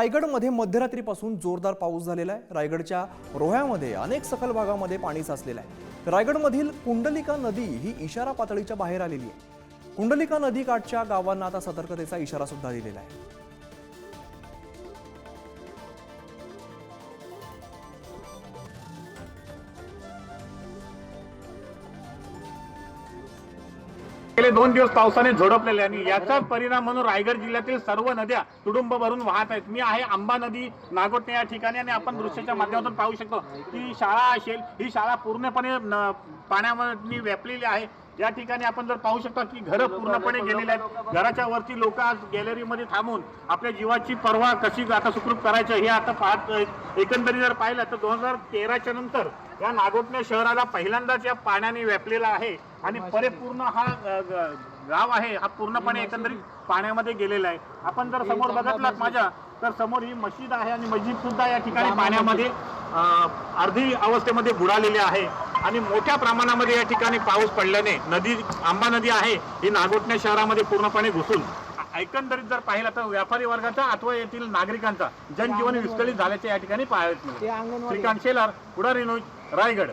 रायगडमध्ये मध्यरात्रीपासून जोरदार पाऊस झालेला आहे. रायगडच्या रोह्यामध्ये अनेक सखल भागामध्ये पाणी साचलेलं आहे. रायगडमधील कुंडलिका नदी ही इशारा पातळीच्या बाहेर आलेली आहे. कुंडलिका नदी काठच्या गावांना आता सतर्कतेचा इशारा सुद्धा दिलेला आहे. गेले दोन दिवस पावसाने झोडपलेले आणि याचा परिणाम म्हणून रायगड जिल्ह्यातील सर्व नद्या तुडुंब भरून वाहत आहेत. मी आहे आंबा नदी नागोटणे या ठिकाणी आणि आपण दृश्याच्या माध्यमातून पाहू शकतो. की शाळा असेल ही शाळा पूर्णपणे पाण्यामध्ये व्यापलेली आहे. या ठिकाणी आपण जर पाहू शकता की घरं पूर्णपणे गेलेली आहेत. घराच्या वरती लोक आज गॅलरीमध्ये थांबून आपल्या जीवाची पर्वा कशी आता सुखरूप करायचं हे आता पाहत एकंदरीत जर पाहिलं तर दोन हजार तेराच्या नंतर या नागोटणे शहराला पहिल्यांदाच या पाण्याने व्यापलेला आहे. आणि परिपूर्ण हा गाव आहे हा पूर्णपणे एकंदरीत पाण्यामध्ये गेलेला आहे. आपण जर समोर बघितलात माझ्या तर समोर ही मशीद आहे आणि मस्जिद सुद्धा या ठिकाणी पाण्यामध्ये अर्धी अवस्थेमध्ये बुडालेली आहे. आणि मोठ्या प्रमाणामध्ये या ठिकाणी पाऊस पडल्याने नदी आंबा नदी आहे ही नागोटण्या शहरामध्ये पूर्णपणे घुसून. एकंदरीत जर पाहिलं तर व्यापारी वर्गाचा अथवा येथील नागरिकांचा जनजीवन विस्कळीत झाल्याचे या ठिकाणी पाहायला मिळते. श्रीकांत शेलार पुढारी न्यूज रायगड.